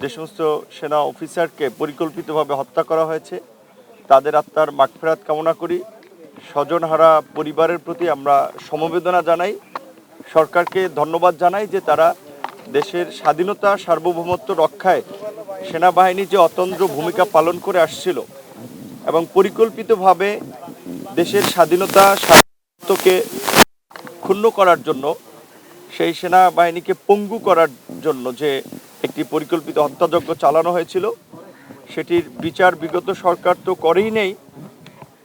যে সমস্ত সেনা অফিসারকে পরিকল্পিতভাবে হত্যা করা হয়েছে, তাদের আত্মার মাগফেরাত কামনা করি। স্বজনহারা পরিবারের প্রতি আমরা সমবেদনা জানাই। সরকারকে ধন্যবাদ জানাই যে তারা দেশের স্বাধীনতা, সার্বভৌমত্ব রক্ষায় সেনাবাহিনী যে অতন্দ্র ভূমিকা পালন করে আসছিল এবং পরিকল্পিতভাবে দেশের স্বাধীনতা, সার্বভৌমত্বকে ক্ষুণ্ণ করার জন্য, সেই সেনাবাহিনীকে পঙ্গু করার জন্য যে একটি পরিকল্পিত হত্যাযজ্ঞ চালানো হয়েছিল। সেটির বিচার বিগত সরকার তো করেই নেই।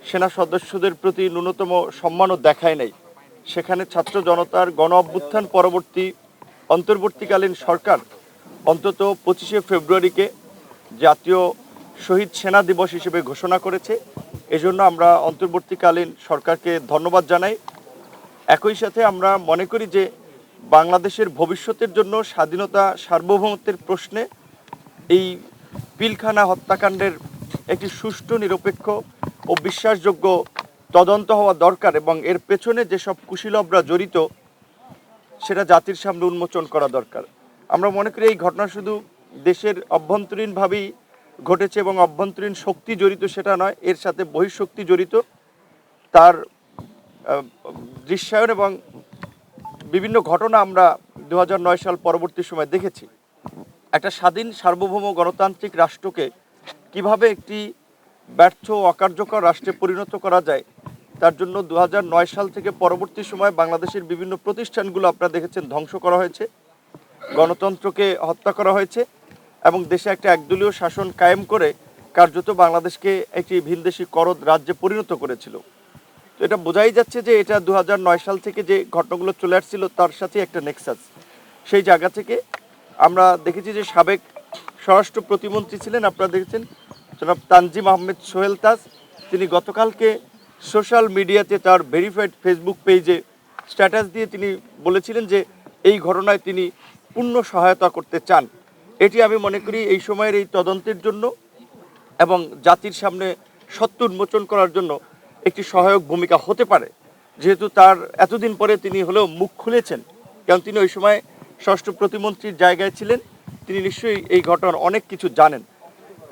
সেনা সদস্যদের প্রতি ন্যূনতম সম্মানও দেখায় নেই। সেখানে ছাত্র জনতার গণ অভ্যুত্থান পরবর্তী অন্তর্বর্তীকালীন সরকার অন্তত পঁচিশে ফেব্রুয়ারিকে জাতীয় শহীদ সেনা দিবস হিসেবে ঘোষণা করেছে। এজন্য আমরা অন্তর্বর্তীকালীন সরকারকে ধন্যবাদ জানাই। একই সাথে আমরা মনে করি যে বাংলাদেশের ভবিষ্যতের জন্য স্বাধীনতা সার্বভৌমত্বের প্রশ্নে এই পিলখানা হত্যাকাণ্ডের একটি সুষ্ঠু, নিরপেক্ষ ও বিশ্বাসযোগ্য তদন্ত হওয়া দরকার এবং এর পেছনে যেসব কুশীলবরা জড়িত, সেটা জাতির সামনে উন্মোচন করা দরকার। আমরা মনে করি এই ঘটনা শুধু দেশের অভ্যন্তরীণভাবেই ঘটেছে এবং অভ্যন্তরীণ শক্তি জড়িত সেটা নয়, এর সাথে বহিঃশক্তি জড়িত। তার দৃশ্যায়ন এবং বিভিন্ন ঘটনা আমরা দু হাজার নয় সাল পরবর্তী সময় দেখেছি। একটা স্বাধীন সার্বভৌম গণতান্ত্রিক রাষ্ট্রকে কীভাবে একটি ব্যর্থ অকার্যকর রাষ্ট্রে পরিণত করা যায়, তার জন্য দু হাজার নয় সাল থেকে পরবর্তী সময় বাংলাদেশের বিভিন্ন প্রতিষ্ঠানগুলো আপনারা দেখেছেন ধ্বংস করা হয়েছে, গণতন্ত্রকে হত্যা করা হয়েছে এবং দেশে একটা একদলীয় শাসন কায়েম করে কার্যত বাংলাদেশকে একটি ভিনদেশি করদ রাজ্যে পরিণত করেছিল। এটা বোঝাই যাচ্ছে যে এটা দু হাজার নয় সাল থেকে যে ঘটনাগুলো চলে আসছিল, তার সাথে একটা নেক্সাস সেই জায়গা থেকে আমরা দেখেছি যে সাবেক স্বরাষ্ট্র প্রতিমন্ত্রী ছিলেন, আপনারা দেখেছেন, জনাব তানজিম আহমেদ সোহেল তাজ। তিনি গতকালকে সোশ্যাল মিডিয়াতে তার ভেরিফাইড ফেসবুক পেজে স্ট্যাটাস দিয়ে তিনি বলেছিলেন যে এই ঘটনায় তিনি পূর্ণ সহায়তা করতে চান। এটি আমি মনে করি এই সময়ের এই তদন্তের জন্য এবং জাতির সামনে সত্য উন্মোচন করার জন্য একটি সহায়ক ভূমিকা হতে পারে। যেহেতু তার এতদিন পরে তিনি হলেও মুখ খুলেছেন, কারণ তিনি ওই সময় ষষ্ঠ প্রতিমন্ত্রীর জায়গায় ছিলেন, তিনি নিশ্চয়ই এই ঘটনার অনেক কিছু জানেন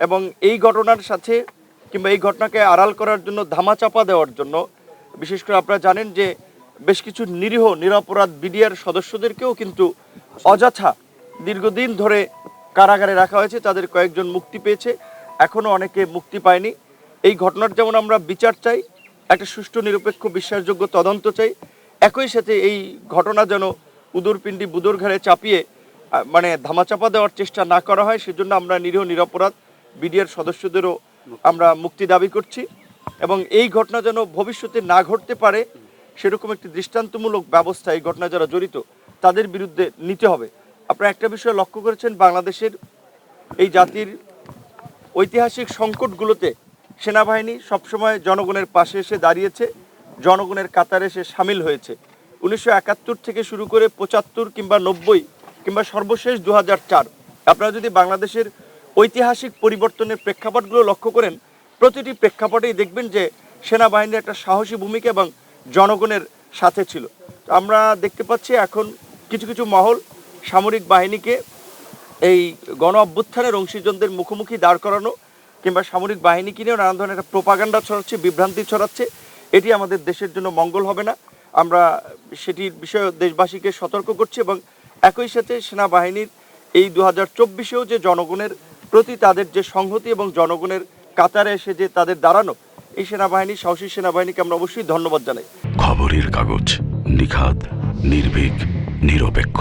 এবং এই ঘটনার সাথে কিংবা এই ঘটনাকে আড়াল করার জন্য, ধামাচাপা দেওয়ার জন্য, বিশেষ করে আপনারা জানেন যে বেশ কিছু নিরীহ, নিরাপরাধ বিডিআর সদস্যদেরকেও কিন্তু অযথা দীর্ঘদিন ধরে কারাগারে রাখা হয়েছে, তাদের কয়েকজন মুক্তি পেয়েছে এখনও অনেকে মুক্তি পায়নি। এই ঘটনার যেমন আমরা বিচার চাই একটা সুষ্ঠু, নিরপেক্ষ, বিশ্বাসযোগ্য তদন্ত চাই। একই সাথে এই ঘটনা যেন উদরপিণ্ডি বুদর ঘাড়ে চাপিয়ে মানে ধামাচাপা দেওয়ার চেষ্টা না করা হয়, সেজন্য আমরা নিরীহ, নিরাপরাধ বিডিআর সদস্যদেরও আমরা মুক্তি দাবি করছি এবং এই ঘটনা যেন ভবিষ্যতে না ঘটতে পারে, সেরকম একটি দৃষ্টান্তমূলক ব্যবস্থা এই ঘটনা যারা জড়িত, তাদের বিরুদ্ধে নিতে হবে। আপনারা একটা বিষয় লক্ষ্য করেছেন, বাংলাদেশের এই জাতির ঐতিহাসিক সংকটগুলোতে সেনাবাহিনী সবসময় জনগণের পাশে এসে দাঁড়িয়েছে। জনগণের কাতারে এসে সামিল হয়েছে। উনিশশো একাত্তর থেকে শুরু করে পঁচাত্তর কিংবা নব্বই কিংবা সর্বশেষ দু চার। আপনারা যদি বাংলাদেশের ঐতিহাসিক পরিবর্তনের প্রেক্ষাপটগুলো লক্ষ্য করেন, প্রতিটি প্রেক্ষাপটেই দেখবেন যে সেনাবাহিনীর একটা সাহসী ভূমিকা এবং জনগণের সাথে ছিল। আমরা দেখতে পাচ্ছি এখন কিছু কিছু মহল সামরিক বাহিনীকে এই গণ অভ্যুত্থানের অংশীজনদের মুখোমুখি দাঁড় করানো কিংবা সামরিক বাহিনীকে নিয়েও নানান ধরনের একটা প্রোপাগান্ডা ছড়াচ্ছে, বিভ্রান্তি ছড়াচ্ছে। এটি আমাদের দেশের জন্য মঙ্গল হবে না। আমরা সেটির বিষয়ে দেশবাসীকে সতর্ক করছি এবং একই সাথে সেনাবাহিনীর এই দু হাজার চব্বিশেও যে জনগণের প্রতি তাদের যে সংহতি এবং জনগণের কাতারে এসে যে তাদের দাঁড়ানো, এই সেনাবাহিনী, সাহসী সেনাবাহিনীকে আমরা অবশ্যই ধন্যবাদ জানাই। খবরের কাগজ নিখাত নির্ভীক, নিরপেক্ষ।